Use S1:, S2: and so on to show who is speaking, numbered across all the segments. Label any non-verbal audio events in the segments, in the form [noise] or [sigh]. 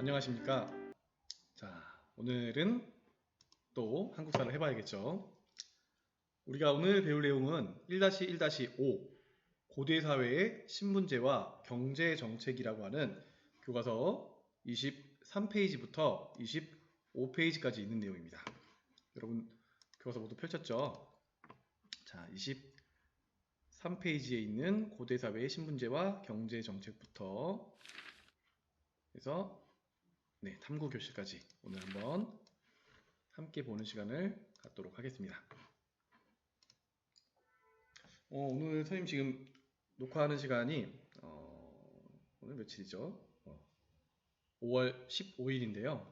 S1: 안녕하십니까. 자, 오늘은 또 한국사를 해봐야겠죠. 우리가 오늘 배울 내용은 1-1-5 고대사회의 신분제와 경제정책이라고 하는 교과서 23페이지부터 25페이지까지 있는 내용입니다. 여러분 교과서 모두 펼쳤죠? 자, 23페이지에 있는 고대사회의 신분제와 경제정책부터 해서 네, 탐구 교실까지 오늘 한번 함께 보는 시간을 갖도록 하겠습니다. 어, 오늘 선생님 지금 녹화하는 시간이 어, 오늘 며칠이죠? 어, 5월 15일인데요.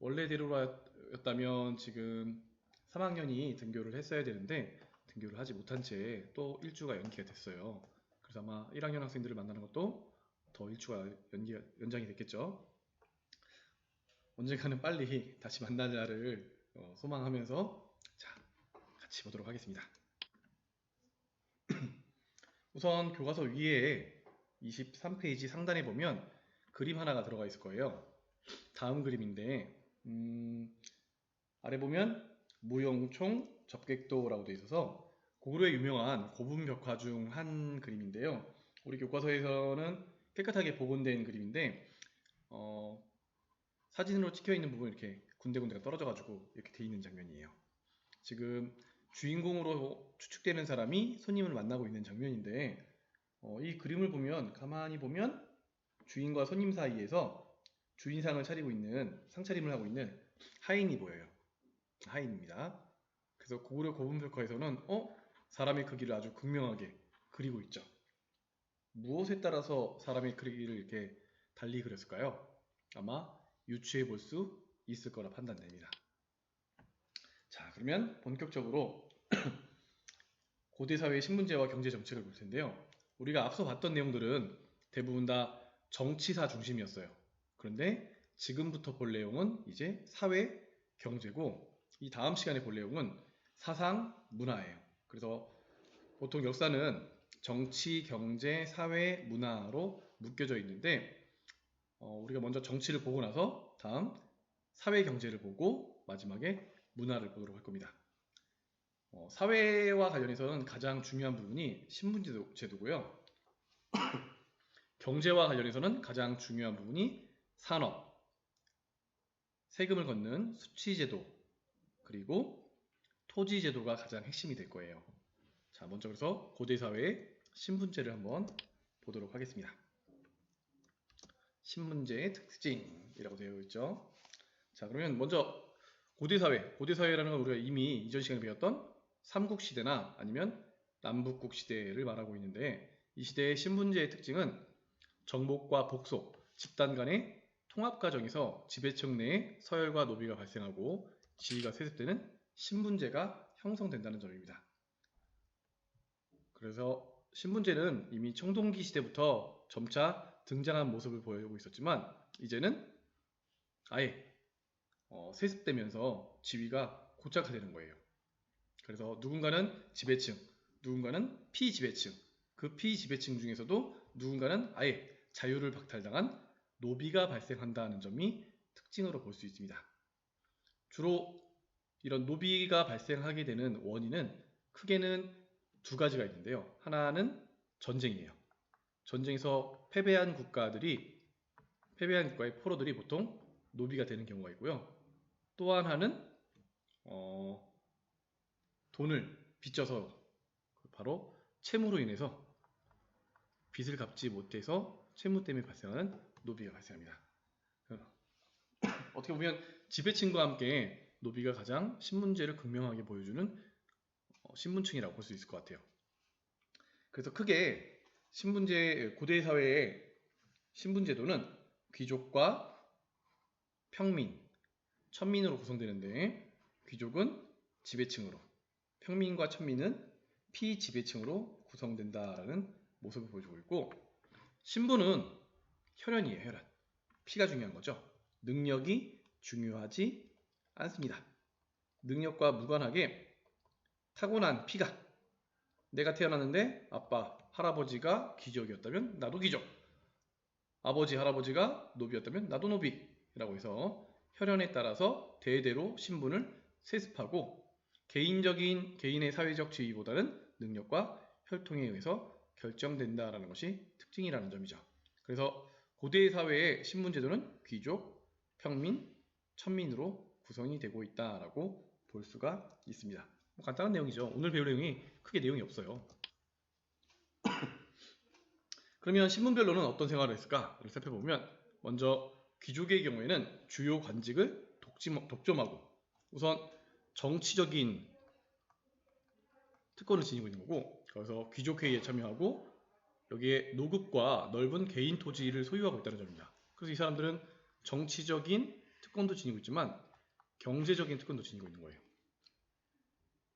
S1: 원래대로였다면 지금 3학년이 등교를 했어야 되는데 등교를 하지 못한 채 또 일주가 연기가 됐어요. 그래서 아마 1학년 학생들을 만나는 것도 더 일주가 연기, 연장이 됐겠죠. 언젠가는 빨리 다시 날을 어, 소망하면서 자 같이 보도록 하겠습니다. [clears throat] 우선 교과서 위에 23페이지 상단에 보면 그림 하나가 들어가 있을 거예요. 다음 그림인데 음, 아래 보면 무용총 접객도라고 되어 있어서 고구려의 유명한 고분 벽화 중 한 그림인데요. 우리 교과서에서는 깨끗하게 복원된 그림인데 어, 사진으로 찍혀 있는 부분 이렇게 군데군데가 떨어져가지고 이렇게 돼 있는 장면이에요. 지금 주인공으로 추측되는 사람이 손님을 만나고 있는 장면인데 어, 이 그림을 보면 가만히 보면 주인과 손님 사이에서 주인상을 차리고 있는 상차림을 하고 있는 하인이 보여요. 하인입니다. 그래서 고구려 고분벽화에서는 어 사람의 크기를 아주 극명하게 그리고 있죠. 무엇에 따라서 사람의 크기를 이렇게 달리 그렸을까요? 아마 유추해 볼 수 있을 거라 판단됩니다. 자, 그러면 본격적으로 고대 사회의 신분제와 경제 정책을 볼 텐데요. 우리가 앞서 봤던 내용들은 대부분 다 정치사 중심이었어요. 그런데 지금부터 볼 내용은 이제 사회, 경제고 이 다음 시간에 볼 내용은 사상, 문화예요. 그래서 보통 역사는 정치, 경제, 사회, 문화로 묶여져 있는데 어, 우리가 먼저 정치를 보고 나서 다음 사회 경제를 보고 마지막에 문화를 보도록 할 겁니다. 어, 사회와 관련해서는 가장 중요한 부분이 신분제도 고요. 경제와 관련해서는 가장 중요한 부분이 산업, 세금을 걷는 수치제도, 그리고 토지제도가 가장 핵심이 될 거예요. 자, 먼저 그래서 고대 사회의 신분제를 한번 보도록 하겠습니다. 신문제의 특징이라고 되어 있죠. 자, 그러면 먼저 고대사회, 고대사회라는 건 우리가 이미 이전 시간에 배웠던 삼국시대나 아니면 남북국 시대를 말하고 있는데 이 시대의 신분제의 특징은 정복과 복속, 집단 간의 통합 과정에서 지배층 내에 서열과 노비가 발생하고 지위가 세습되는 신분제가 형성된다는 점입니다. 그래서 신분제는 이미 청동기 시대부터 점차 등장한 모습을 보여주고 있었지만 이제는 아예 어, 세습되면서 지위가 고착화되는 거예요. 그래서 누군가는 지배층, 누군가는 피지배층, 그 피지배층 중에서도 누군가는 아예 자유를 박탈당한 노비가 발생한다는 점이 특징으로 볼 수 있습니다. 주로 이런 노비가 발생하게 되는 원인은 크게는 두 가지가 있는데요. 하나는 전쟁이에요. 전쟁에서 패배한 국가들이 패배한 국가의 포로들이 보통 노비가 되는 경우가 있고요. 또 하나는 어, 돈을 빚져서 바로 채무로 인해서 빚을 갚지 못해서 채무 때문에 발생하는 노비가 발생합니다. 어떻게 보면 지배층과 함께 노비가 가장 신분제를 극명하게 보여주는 어, 신분층이라고 볼 수 있을 것 같아요. 그래서 크게 신분제 고대 사회의 신분제도는 귀족과 평민, 천민으로 구성되는데 귀족은 지배층으로, 평민과 천민은 피지배층으로 구성된다라는 모습을 보여주고 있고 신분은 혈연이에요, 혈연. 피가 중요한 거죠. 능력이 중요하지 않습니다. 능력과 무관하게 타고난 피가 내가 태어났는데 아빠, 할아버지가 귀족이었다면 나도 귀족. 아버지 할아버지가 노비였다면 나도 노비라고 해서 혈연에 따라서 대대로 신분을 세습하고 개인적인 개인의 사회적 지위보다는 능력과 혈통에 의해서 결정된다라는 것이 특징이라는 점이죠. 그래서 고대 사회의 신분 제도는 귀족, 평민, 천민으로 구성이 되고 있다라고 볼 수가 있습니다. 뭐 간단한 내용이죠. 오늘 배울 내용이 크게 내용이 없어요. 그러면 신분별로는 어떤 생활을 했을까를 살펴보면 먼저 귀족의 경우에는 주요 관직을 독점, 독점하고 우선 정치적인 특권을 지니고 있는 거고 그래서 귀족회의에 참여하고 여기에 노급과 넓은 개인 토지를 소유하고 있다는 점입니다. 그래서 이 사람들은 정치적인 특권도 지니고 있지만 경제적인 특권도 지니고 있는 거예요.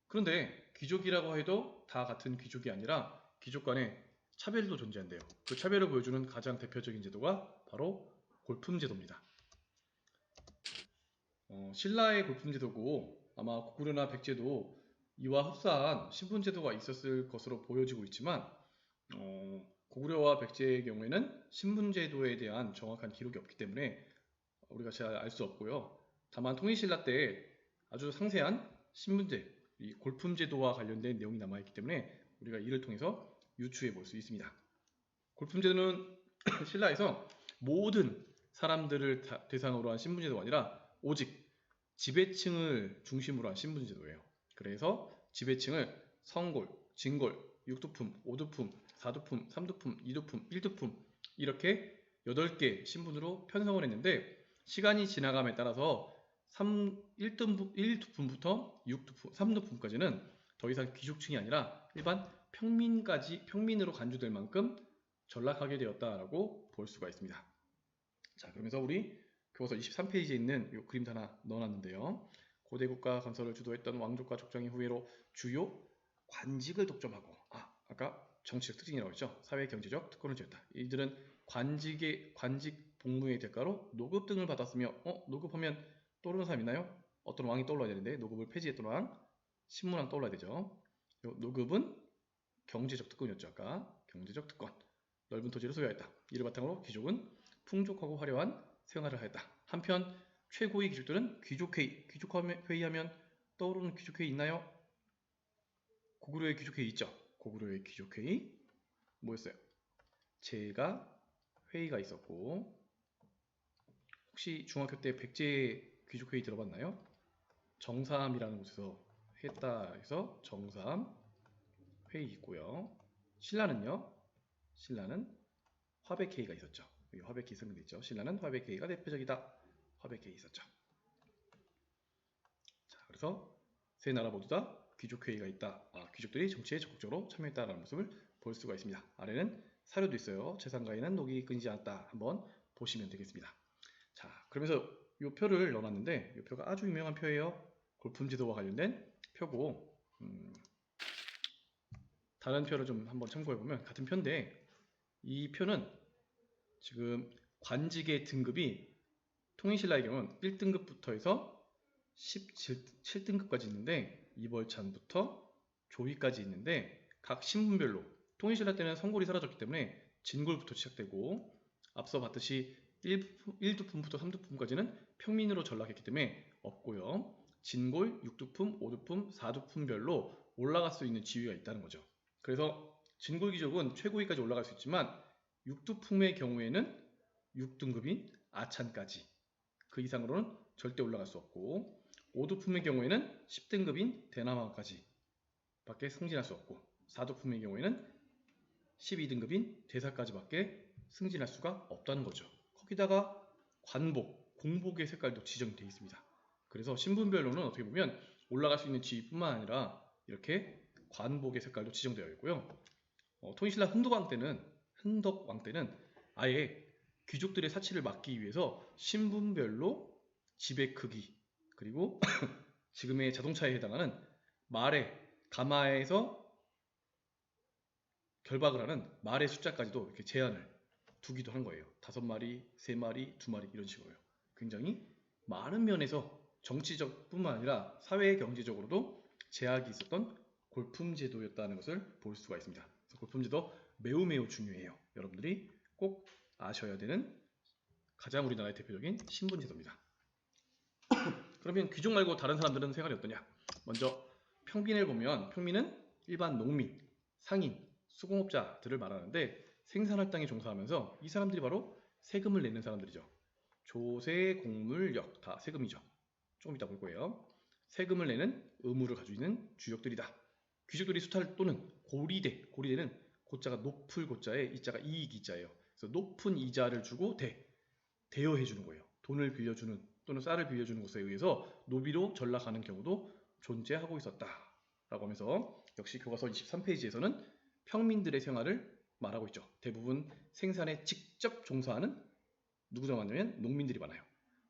S1: 그런데 귀족이라고 해도 다 같은 귀족이 아니라 귀족 간에 차별도 존재한대요. 그 차별을 보여주는 가장 대표적인 제도가 바로 골품 제도입니다. 어, 신라의 골품 제도고 아마 고구려나 백제도 이와 흡사한 신분 제도가 있었을 것으로 보여지고 있지만 어, 고구려와 백제의 경우에는 신분 제도에 대한 정확한 기록이 없기 때문에 우리가 잘 알 수 없고요. 다만 통일신라 때 아주 상세한 신분제, 이 골품 제도와 관련된 내용이 남아 있기 때문에 우리가 이를 통해서 유추해 볼 수 있습니다. 골품 제도는 [clears throat] 신라에서 모든 사람들을 다- 대상으로 한 신분 제도가 아니라 오직 지배층을 중심으로 한 신분 제도예요. 그래서 지배층을 성골, 진골, 육두품, 오두품, 사두품, 삼두품, 이두품, 일두품 이렇게 8개 신분으로 편성을 했는데 시간이 지나감에 따라서 3, 1등, 1두품부터 6두품, 3두품까지는 더 이상 귀족층이 아니라 일반 평민까지 평민으로 간주될 만큼 전락하게 되었다라고 볼 수가 있습니다. 자, 그러면서 우리 교과서 23페이지에 있는 이 그림도 하나 넣어놨는데요. 고대 국가 건설을 주도했던 왕족과 족장의 후예로 주요 관직을 독점하고 아 아까 정치적 특징이라고 했죠. 사회 경제적 특권을 지었다. 이들은 관직의 관직 복무의 대가로 노급 등을 받았으며 어 노급하면 떠오르는 사람 있나요? 어떤 왕이 떠올라야 되는데 노급을 폐지했던 왕 신문왕 떠올라야 되죠. 요 노급은 경제적 특권이었죠. 아까 경제적 특권 넓은 토지를 소유하였다. 이를 바탕으로 귀족은 풍족하고 화려한 생활을 하였다. 한편 최고의 귀족들은 귀족회의, 귀족회의하면 떠오르는 귀족회의 있나요? 고구려의 귀족회의 있죠. 고구려의 귀족회의 뭐였어요? 제가 회의가 있었고 혹시 중학교 때 백제 귀족회의 들어봤나요? 정삼이라는 곳에서 했다 해서 정삼 회의 있고요. 신라는요. 신라는 화백회의가 있었죠. 여기 화백회의 설명돼 있죠. 신라는 화백회의가 대표적이다. 화백회의 있었죠. 자, 그래서 세 나라 모두 다 귀족회의가 있다. 아, 귀족들이 정치에 적극적으로 참여했다라는 모습을 볼 수가 있습니다. 아래는 사료도 있어요. 재산가에는 녹이 끊이지 않았다. 한번 보시면 되겠습니다. 자, 그러면서 이 표를 넣어놨는데 이 표가 아주 유명한 표예요. 골품지도와 관련된 표고 음, 다른 표를 좀 한번 참고해 보면 같은 표인데 이 표는 지금 관직의 등급이 통일신라의 경우는 1등급부터 해서 17등급까지 있는데 이벌찬부터 조위까지 있는데 각 신분별로 통일신라 때는 성골이 사라졌기 때문에 진골부터 시작되고 앞서 봤듯이 1 두품부터 3두품까지는 평민으로 전락했기 때문에 없고요. 진골, 6두품, 5두품, 4두품별로 올라갈 수 있는 지위가 있다는 거죠. 그래서 진골 귀족은 최고위까지 올라갈 수 있지만 6두품의 경우에는 6등급인 아찬까지 그 이상으로는 절대 올라갈 수 없고 5두품의 경우에는 10등급인 대남왕까지 밖에 승진할 수 없고 4두품의 경우에는 12등급인 대사까지 밖에 승진할 수가 없다는 거죠. 거기다가 관복, 공복의 색깔도 지정되어 있습니다. 그래서 신분별로는 어떻게 보면 올라갈 수 있는 지위뿐만 아니라 이렇게 관복의 색깔도 지정되어 있고요. 어, 통일신라 흥덕왕 때는 흥덕왕 때는 아예 귀족들의 사치를 막기 위해서 신분별로 지배 크기 그리고 [laughs] 지금의 자동차에 해당하는 말의 가마에서 결박을 하는 말의 숫자까지도 이렇게 제한을 두기도 한 거예요. 다섯 마리, 세 마리, 두 마리 이런 식으로요. 굉장히 많은 면에서 정치적뿐만 아니라 사회 경제적으로도 제약이 있었던 골품 제도였다는 것을 볼 수가 있습니다. 골품 제도 매우 매우 중요해요. 여러분들이 꼭 아셔야 되는 가장 우리나라의 대표적인 신분 제도입니다. [coughs] 그러면 귀족 말고 다른 사람들은 생활이 어떠냐? 먼저 평민을 보면 평민은 일반 농민, 상인, 수공업자들을 말하는데 생산활동에 종사하면서 이 사람들이 바로 세금을 내는 사람들이죠. 조세, 공물역 다 세금이죠. 조금 이따 볼 거예요. 세금을 내는 의무를 가지고 있는 주역들이다. 귀족들이 수탈 또는 고리대, 고리대는 고자가 높을 고자에 이자가 이익 이자예요. 그래서 높은 이자를 주고 대, 대여해 주는 거예요. 돈을 빌려주는 또는 쌀을 빌려주는 것에 의해서 노비로 전락하는 경우도 존재하고 있었다 라고 하면서 역시 교과서 23페이지에서는 평민들의 생활을 말하고 있죠. 대부분 생산에 직접 종사하는 누구가 많냐면 농민들이 많아요.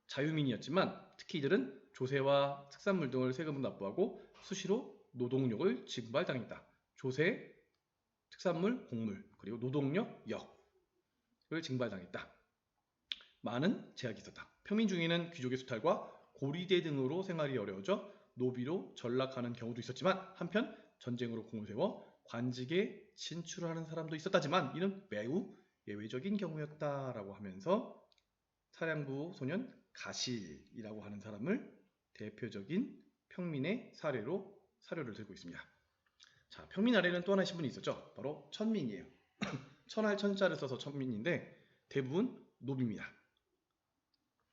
S1: 자유민이었지만 특히 이들은 조세와 특산물 등을 세금을 납부하고 수시로 노동력을 징발당했다. 조세, 특산물, 곡물, 그리고 노동력, 역을 징발당했다. 많은 제약이 있었다. 평민 중에는 귀족의 수탈과 고리대 등으로 생활이 어려워져 노비로 전락하는 경우도 있었지만 한편 전쟁으로 공을 세워 관직에 진출하는 사람도 있었다지만 이는 매우 예외적인 경우였다라고 하면서 사량부 소년 가실이라고 하는 사람을 대표적인 평민의 사례로 사료를 들고 있습니다. 자, 평민 아래는 또 하나의 신분이 있었죠. 바로 천민이에요. [clears throat] 천할 천자를 써서 천민인데 대부분 노비입니다.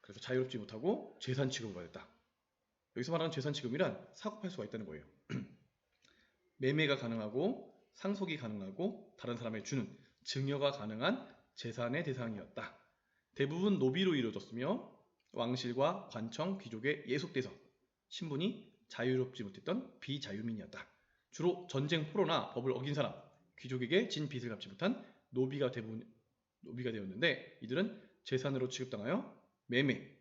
S1: 그래서 자유롭지 못하고 재산 취급을 받았다. 여기서 말하는 재산 취급이란 사고팔 수가 있다는 거예요. [clears throat] 매매가 가능하고 상속이 가능하고 다른 사람에 주는 증여가 가능한 재산의 대상이었다. 대부분 노비로 이루어졌으며 왕실과 관청, 귀족에 예속돼서 신분이 자유롭지 못했던 비자유민이었다. 주로 전쟁 포로나 법을 어긴 사람, 귀족에게 진 빚을 갚지 못한 노비가 대부분 노비가 되었는데 이들은 재산으로 취급당하여 매매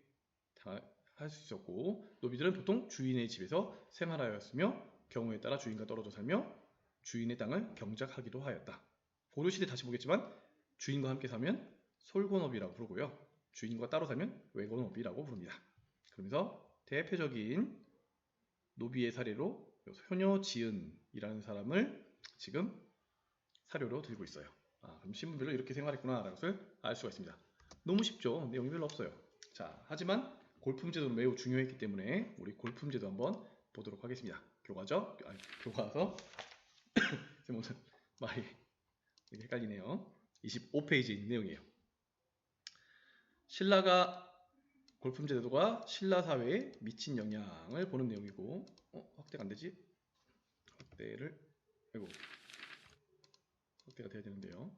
S1: 할 수 있었고 노비들은 보통 주인의 집에서 생활하였으며 경우에 따라 주인과 떨어져 살며 주인의 땅을 경작하기도 하였다. 고려시대 다시 보겠지만 주인과 함께 살면 솔고노비라고 부르고요. 주인과 따로 살면 외고노비라고 부릅니다. 그러면서 대표적인 노비의 사례로 효녀 지은이라는 사람을 지금 사료로 들고 있어요. 아, 그럼 신분별로 이렇게 생활했구나라는 것을 알 수가 있습니다. 너무 쉽죠? 내용이 별로 없어요. 자, 하지만 골품 제도는 매우 중요했기 때문에 우리 골품 제도 한번 보도록 하겠습니다. 교과죠? 아니, 교과서 오늘 말이 [coughs] 헷갈리네요. 25페이지 있는 내용이에요. 신라가 골품 제도가 신라 사회에 미친 영향을 보는 내용이고 어, 확대가 안 되지? 확대를 아이고 확대가 돼야 되는데요.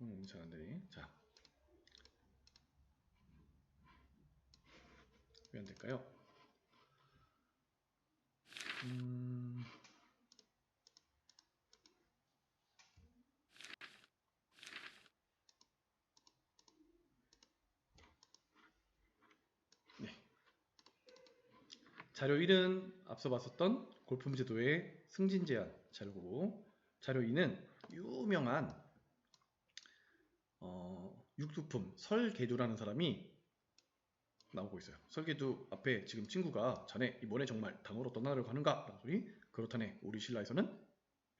S1: 음, 잘안 되네. 자, 왜 안 될까요? 음, 자료 1은 앞서 봤었던 골품제도의 승진 제한 자료고 자료 2는 유명한 어, 육두품 설계두라는 사람이 나오고 있어요. 설계두 앞에 지금 친구가 자네 이번에 정말 당으로 떠나려고 하는가? 라고 소리 그렇다네 우리 신라에서는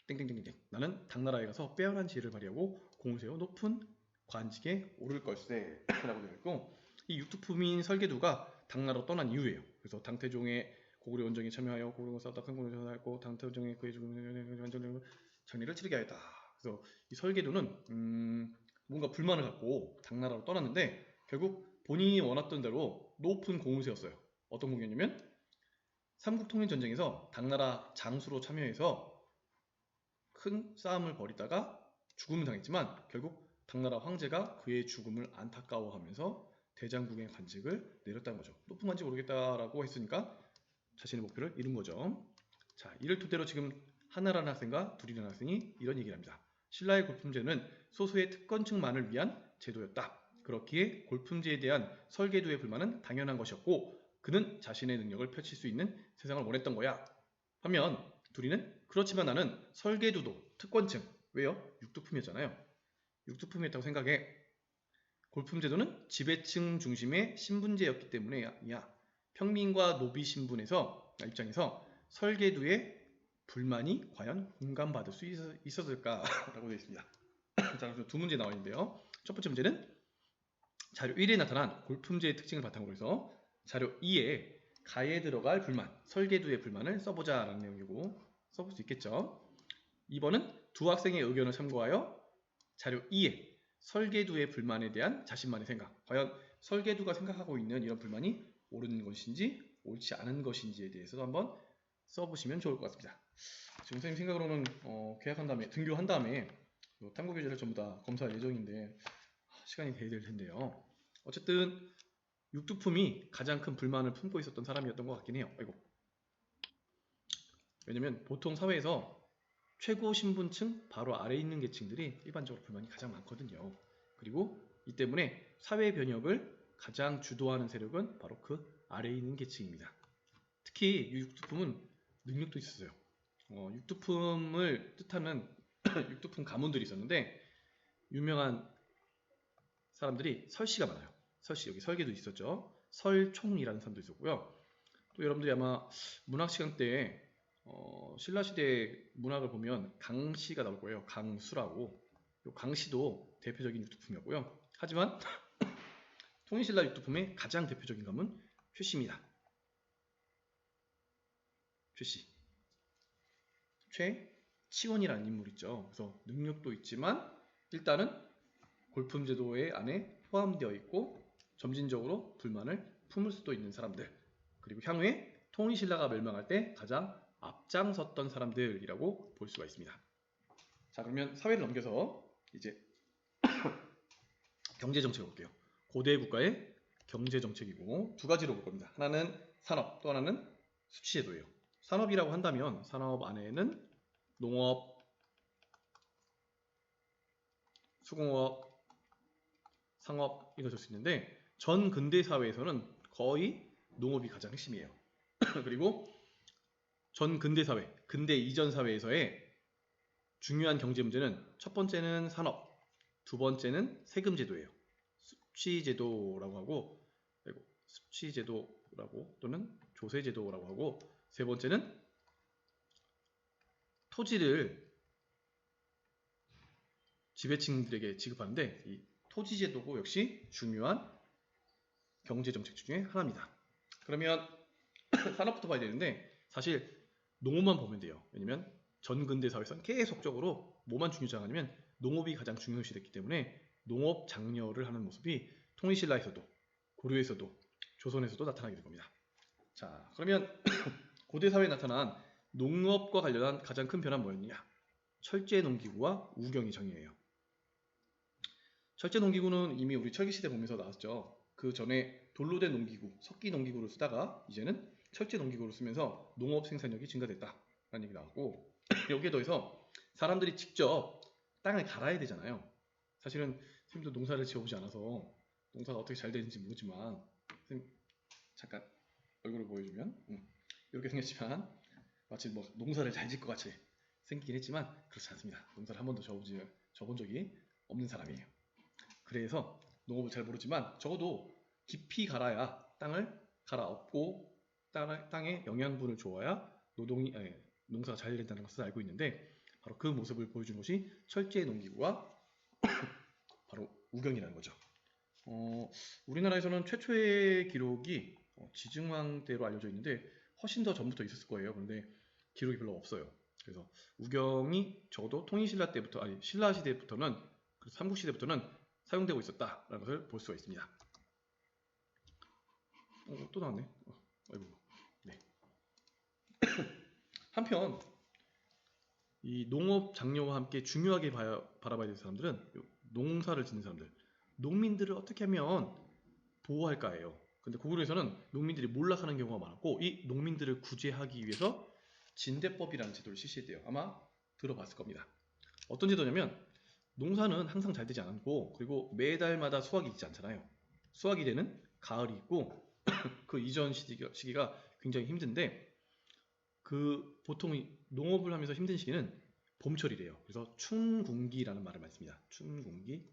S1: 땡땡땡땡 나는 당나라에 가서 빼어난 지혜를 발휘하고 공을 세워 높은 관직에 오를 걸세 라고 되어 있고 이 육두품인 설계두가 당나라로 떠난 이유예요. 그래서 당태종의 고구려 원정에 참여하여 고구려 싸웠다 큰 공을 전하였고 당태종의 그의 죽음을 장례를 치르게 하였다. 그래서 이 설계두는 음, 뭔가 불만을 갖고 당나라로 떠났는데 결국 본인이 원했던 대로 높은 공을 세웠어요. 어떤 공이었냐면 삼국통일전쟁에서 당나라 장수로 참여해서 큰 싸움을 벌이다가 죽음을 당했지만 결국 당나라 황제가 그의 죽음을 안타까워하면서 대장국의 관직을 내렸다는 거죠. 높은 관직 오르겠다라고 했으니까 자신의 목표를 이룬 거죠. 자, 이를 토대로 지금 하나라는 학생과 둘이라는 학생이 이런 얘기를 합니다. 신라의 골품제는 소수의 특권층만을 위한 제도였다. 그렇기에 골품제에 대한 설계도의 불만은 당연한 것이었고 그는 자신의 능력을 펼칠 수 있는 세상을 원했던 거야. 하면 둘이는 그렇지만 나는 설계도도 특권층 왜요? 육두품이었잖아요. 육두품이었다고 생각해. 골품 제도는 지배층 중심의 신분제였기 때문에야 평민과 노비 신분에서 입장에서 설계도의 불만이 과연 공감받을 수 있었, 을까라고 되어 있습니다. [laughs] 자, 그래서 두 문제 나와 있는데요. 첫 번째 문제는 자료 1에 나타난 골품제의 특징을 바탕으로 해서 자료 2에 가에 들어갈 불만, 설계도의 불만을 써보자 라는 내용이고 써볼 수 있겠죠. 2번은 두 학생의 의견을 참고하여 자료 2에 설계도의 불만에 대한 자신만의 생각, 과연 설계도가 생각하고 있는 이런 불만이 옳은 것인지 옳지 않은 것인지에 대해서도 한번 써보시면 좋을 것 같습니다. 지금 선생님 생각으로는 어, 계약한 다음에 등교한 다음에 요 탐구 교재를 전부 다 검사할 예정인데 아, 시간이 돼야 될 텐데요. 어쨌든 육두품이 가장 큰 불만을 품고 있었던 사람이었던 것 같긴 해요. 아이고. 왜냐면 보통 사회에서 최고 신분층 바로 아래에 있는 계층들이 일반적으로 불만이 가장 많거든요. 그리고 이 때문에 사회 변혁을 가장 주도하는 세력은 바로 그 아래에 있는 계층입니다. 특히 이 육두품은 능력도 있었어요. 어, 육두품을 뜻하는 [clears throat] 육두품 가문들이 있었는데 유명한 사람들이 설씨가 많아요. 설씨 여기 설계도 있었죠. 설총이라는 사람도 있었고요. 또 여러분들이 아마 문학 시간 때 어, 신라 시대 문학을 보면 강씨가 나올 거예요. 강수라고. 요 강씨도 대표적인 육두품이었고요. 하지만 [coughs] 통일신라 육두품의 가장 대표적인 감은 최씨입니다. 최씨. 최치원이라는 인물 있죠. 그래서 능력도 있지만 일단은 골품 제도의 안에 포함되어 있고 점진적으로 불만을 품을 수도 있는 사람들 그리고 향후에 통일신라가 멸망할 때 가장 앞장섰던 사람들이라고 볼 수가 있습니다. 자 그러면 사회를 넘겨서 이제 [coughs] 경제 정책을 볼게요. 고대 국가의 경제 정책이고 두 가지로 볼 겁니다. 하나는 산업, 또 하나는 수치 제도예요. 산업이라고 한다면 산업 안에는 농업, 수공업, 상업 이것을 수 있는데 전 근대 사회에서는 거의 농업이 가장 핵심이에요. [coughs] 그리고 전 근대 사회, 근대 이전 사회에서의 중요한 경제 문제는 첫 번째는 산업, 두 번째는 세금 제도예요. 수취 제도라고 하고 그리고 수취 제도라고 또는 조세 제도라고 하고 세 번째는 토지를 지배층들에게 지급하는데 이 토지 제도고 역시 중요한 경제 정책 중에 하나입니다. 그러면 [clears throat] 산업부터 봐야 되는데 사실 농업만 보면 돼요. 왜냐면 전 근대 사회에서는 계속적으로 뭐만 중요시하냐면 농업이 가장 중요시됐기 때문에 농업 장려를 하는 모습이 통일신라에서도 고려에서도 조선에서도 나타나게 될 겁니다. 자, 그러면 [clears throat] 고대 사회에 나타난 농업과 관련한 가장 큰 변화는 뭐였느냐? 철제 농기구와 우경이 정의예요. 철제 농기구는 이미 우리 철기 시대 보면서 나왔죠. 그 전에 돌로 된 농기구, 석기 농기구를 쓰다가 이제는 철제 농기구를 쓰면서 농업 생산력이 증가됐다 라는 얘기 나왔고 여기에 더해서 사람들이 직접 땅을 갈아야 되잖아요. 사실은 선생님도 농사를 지어보지 않아서 농사가 어떻게 잘 되는지 모르지만 잠깐 얼굴을 보여주면 음, 이렇게 생겼지만 마치 뭐 농사를 잘 짓고 같이 생기긴 했지만 그렇지 않습니다. 농사를 한 번도 져보지, 져본 적이 없는 사람이에요. 그래서 농업을 잘 모르지만 적어도 깊이 갈아야 땅을 갈아엎고 땅, 땅에 영양분을 줘야 노동이 아니, 농사가 잘 된다는 것을 알고 있는데 바로 그 모습을 보여준 것이 철제 농기구와 [coughs] 바로 우경이라는 거죠. 어, 우리나라에서는 최초의 기록이 어, 지증왕 때로 알려져 있는데 훨씬 더 전부터 있었을 거예요. 그런데 기록이 별로 없어요. 그래서 우경이 적어도 통일신라 때부터 아니 신라 시대부터는 그래서 삼국 시대부터는 사용되고 있었다라는 것을 볼 수가 있습니다. 어, 또 나왔네. 어, 아이고. 네. [coughs] 한편 이 농업 장려와 함께 중요하게 봐야, 바라봐야 될 사람들은 요 농사를 짓는 사람들, 농민들을 어떻게 하면 보호할까예요. 근데 고구려에서는 농민들이 몰락하는 경우가 많았고 이 농민들을 구제하기 위해서 진대법이라는 제도를 실시했대요. 아마 들어봤을 겁니다. 어떤 제도냐면 농사는 항상 잘 되지 않고 그리고 매달마다 수확이 있지 않잖아요. 수확이 되는 가을이 있고 [coughs] 그 이전 시기가, 시기가 굉장히 힘든데 그 보통 이 농업을 하면서 힘든 시기는 봄철이래요. 그래서 춘궁기라는 말을 많이 씁니다. 춘궁기,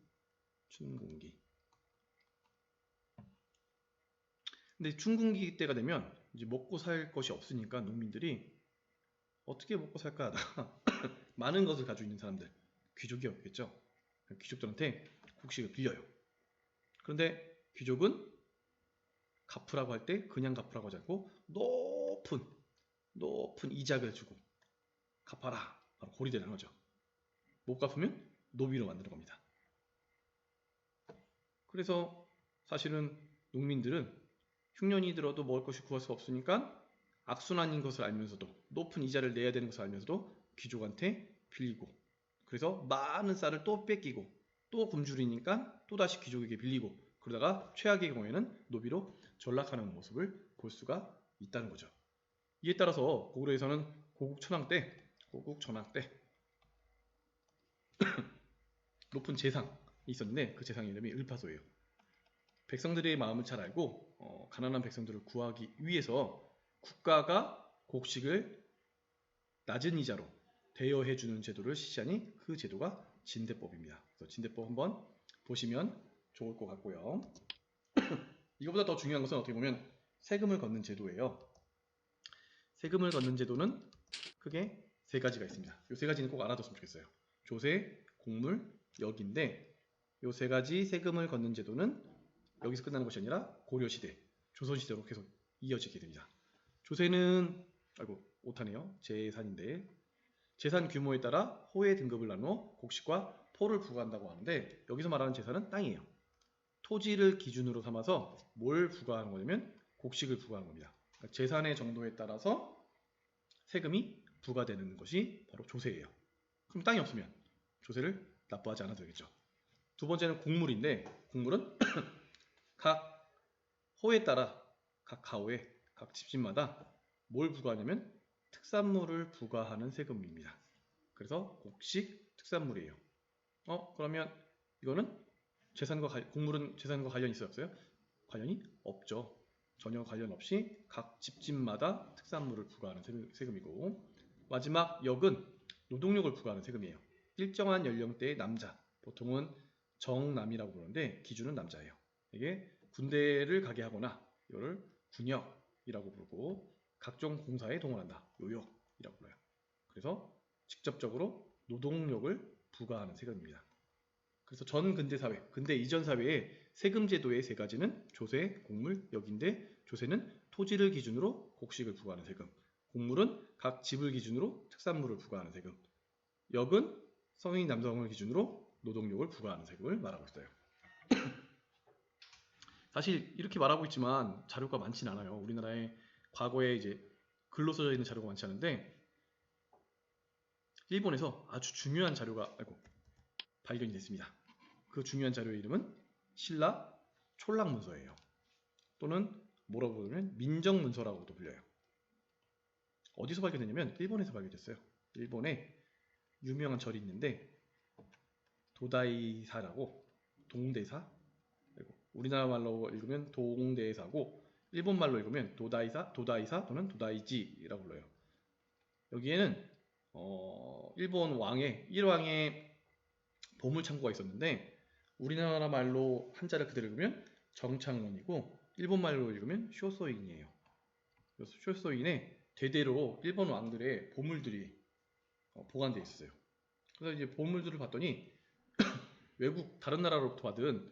S1: 춘궁기. 근데 춘궁기 때가 되면 이제 먹고 살 것이 없으니까 농민들이 어떻게 먹고 살까 하다가 [laughs] 많은 것을 가지고 있는 사람들, 귀족이었겠죠. 귀족들한테 곡식을 빌려요. 그런데 귀족은 갚으라고 할 때 그냥 갚으라고 하지 않고 높은 높은 이자를 주고 갚아라. 바로 고리되는 거죠. 못 갚으면 노비로 만드는 겁니다. 그래서 사실은 농민들은 흉년이 들어도 먹을 것이 구할 수 없으니까 악순환인 것을 알면서도 높은 이자를 내야 되는 것을 알면서도 귀족한테 빌리고 그래서 많은 쌀을 또 뺏기고 또 굶주리니까 또 다시 귀족에게 빌리고 그러다가 최악의 경우에는 노비로 전락하는 모습을 볼 수가 있다는 거죠. 이에 따라서 고구려에서는 고국 천황 때 고국 천황 때 [clears throat] 높은 재상이 있었는데 그 재상의 이름이 을파소예요. 백성들의 마음을 잘 알고 어, 가난한 백성들을 구하기 위해서 국가가 곡식을 낮은 이자로 대여해 주는 제도를 실시하니 그 제도가 진대법입니다. 그래서 진대법 한번 보시면 좋을 것 같고요. [clears throat] 이거보다 더 중요한 것은 어떻게 보면 세금을 걷는 제도예요. 세금을 걷는 제도는 크게 세 가지가 있습니다. 이 세 가지는 꼭 알아뒀으면 좋겠어요. 조세, 곡물, 역인데 이 세 가지 세금을 걷는 제도는 여기서 끝나는 것이 아니라 고려시대, 조선시대로 계속 이어지게 됩니다. 조세는 아이고 오타네요. 재산인데 재산 규모에 따라 호의 등급을 나누어 곡식과 포를 부과한다고 하는데 여기서 말하는 재산은 땅이에요. 토지를 기준으로 삼아서 뭘 부과하는 거냐면 곡식을 부과하는 겁니다. 그러니까 재산의 정도에 따라서 세금이 부과되는 것이 바로 조세예요. 그럼 땅이 없으면 조세를 납부하지 않아도 되겠죠. 두 번째는 곡물인데 곡물은 [coughs] 각 호에 따라 각 가호에 각 집집마다 뭘 부과하냐면 특산물을 부과하는 세금입니다. 그래서 곡식 특산물이에요. 어 그러면 이거는 재산과 관- 곡물은 재산과 관련 있어요 없어요? 관련이 없죠. 전혀 관련 없이 각 집집마다 특산물을 부과하는 세금- 세금이고 마지막 역은 노동력을 부과하는 세금이에요. 일정한 연령대의 남자 보통은 정남이라고 부르는데 기준은 남자예요. 이게 군대를 가게 하거나 이거를 군역이라고 부르고 각종 공사에 동원한다. 요역이라고 불러요. 그래서 직접적으로 노동력을 부과하는 세금입니다. 그래서 전 근대 사회, 근대 이전 사회의 세금 제도의 세 가지는 조세, 곡물, 역인데 조세는 토지를 기준으로 곡식을 부과하는 세금, 곡물은 각 집을 기준으로 특산물을 부과하는 세금, 역은 성인 남성을 기준으로 노동력을 부과하는 세금을 말하고 있어요. [coughs] 사실 이렇게 말하고 있지만 자료가 많지는 않아요. 우리나라에 과거에 이제 글로 써져 있는 자료가 많지 않은데 일본에서 아주 중요한 자료가 아이고, 발견이 됐습니다. 그 중요한 자료의 이름은 신라 촐락문서예요. 또는 뭐라고 부르면 민정문서라고도 불려요. 어디서 발견됐냐면 일본에서 발견됐어요. 일본에 유명한 절이 있는데 도다이사라고 동대사 그리고 우리나라 말로 읽으면 동대사고 일본 말로 읽으면 도다이사, 도다이사 또는 도다이지라고 불러요. 여기에는 어, 일본 왕의 일왕의 보물 창고가 있었는데 우리나라 말로 한자를 그대로 읽으면 정창원이고 일본 말로 읽으면 쇼소인이에요. 그래서 쇼소인에 대대로 일본 왕들의 보물들이 어, 보관되어 있었어요. 그래서 이제 보물들을 봤더니 [clears throat] 외국 다른 나라로부터 받은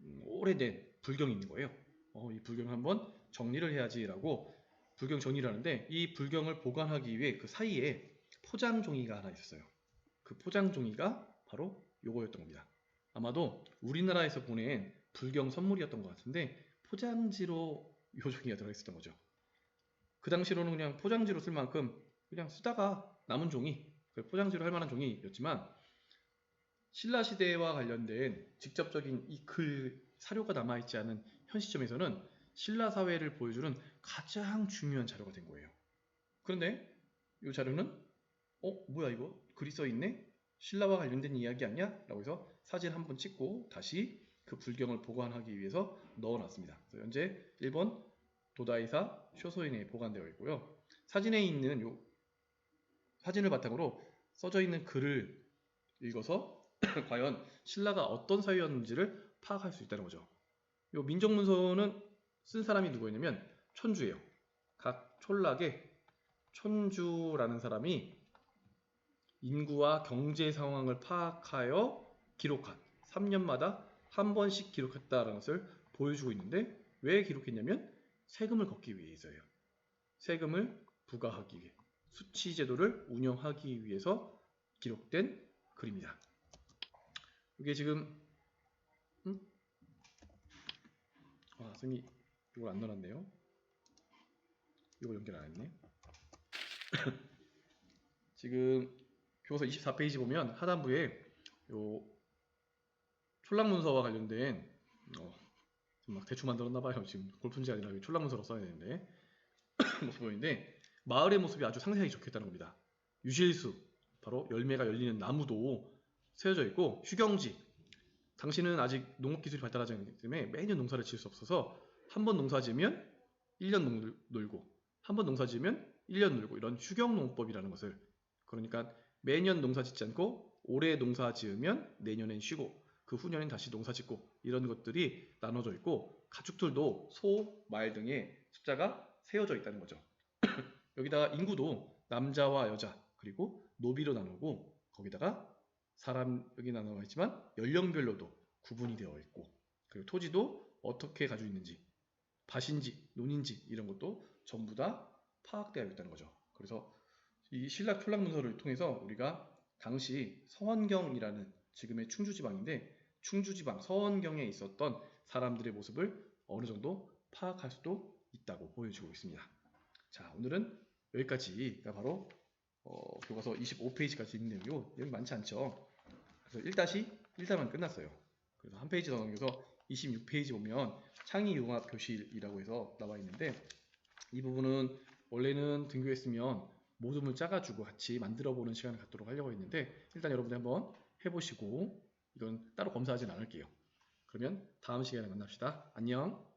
S1: 음, 오래된 불경이 있는 거예요. 어, 이 불경을 한번 정리를 해야지라고 불경 정리를 하는데 이 불경을 보관하기 위해 그 사이에 포장 종이가 하나 있었어요. 그 포장 종이가 바로 요거였던 겁니다. 아마도 우리나라에서 보낸 불경 선물이었던 것 같은데 포장지로 요 종이가 들어있었던 거죠. 그 당시로는 그냥 포장지로 쓸 만큼 그냥 쓰다가 남은 종이 그 포장지로 할 만한 종이였지만 신라 시대와 관련된 직접적인 이 글 사료가 남아있지 않은 현 시점에서는 신라 사회를 보여주는 가장 중요한 자료가 된 거예요. 그런데 이 자료는 어 뭐야 이거 글이 써 있네 신라와 관련된 이야기 아니야? 라고 해서 사진 한 번 찍고 다시 그 불경을 보관하기 위해서 넣어놨습니다. 현재 일본 도다이사 쇼소인에 보관되어 있고요. 사진에 있는 요 사진을 바탕으로 써져 있는 글을 읽어서 [clears throat] 과연 신라가 어떤 사회였는지를 파악할 수 있다는 거죠. 요 민정문서는 쓴 사람이 누구였냐면 촌주예요. 각 촌락에 촌주라는 사람이 인구와 경제 상황을 파악하여 기록한 3년마다 한 번씩 기록했다라는 것을 보여주고 있는데 왜 기록했냐면 세금을 걷기 위해서예요. 세금을 부과하기 위해 수치 제도를 운영하기 위해서 기록된 글입니다. 이게 지금 음? 아, 선생님이 이걸 안 넣어놨네요. 이걸 연결 안 했네. [laughs] 지금 교과서 24페이지 보면 하단부에 요 촐락문서와 관련된 어, 막 대충 만들었나 봐요. 지금 골프인지 아니라 여기 촐락문서로 써야 되는데 [coughs] 모습 보이는데 마을의 모습이 아주 상세하게 적혀있다는 겁니다. 유실수 바로 열매가 열리는 나무도 세워져 있고 휴경지 당신은 아직 농업 기술이 발달하지 않기 때문에 매년 농사를 지을 수 없어서 한 번 농사 지으면 1년 농, 놀고 한 번 농사 지으면 1년 놀고 이런 휴경 농법이라는 것을 그러니까 매년 농사 짓지 않고 올해 농사 지으면 내년엔 쉬고 그 후년엔 다시 농사 짓고 이런 것들이 나눠져 있고 가축들도 소, 말 등의 숫자가 세워져 있다는 거죠. [clears throat] 여기다가 인구도 남자와 여자 그리고 노비로 나누고 거기다가 사람 여기 나눠 있지만 연령별로도 구분이 되어 있고 그리고 토지도 어떻게 가지고 있는지 밭인지 논인지 이런 것도 전부 다 파악되어 있다는 거죠. 그래서 이 신라 촌락 문서를 통해서 우리가 당시 서원경이라는 지금의 충주 지방인데 충주 지방 서원경에 있었던 사람들의 모습을 어느 정도 파악할 수도 있다고 보여주고 있습니다. 자, 오늘은 여기까지가 바로 어, 교과서 25페이지까지 있는 내용이고 내용이 많지 않죠. 그래서 1-1단만 끝났어요. 그래서 한 페이지 더 넘겨서 26페이지 보면 창의융합 교실이라고 해서 나와 있는데 이 부분은 원래는 등교했으면 모둠을 짜가지고 같이 만들어보는 시간을 갖도록 하려고 했는데 일단 여러분들 한번 해보시고 이건 따로 검사하진 않을게요. 그러면 다음 시간에 만납시다. 안녕.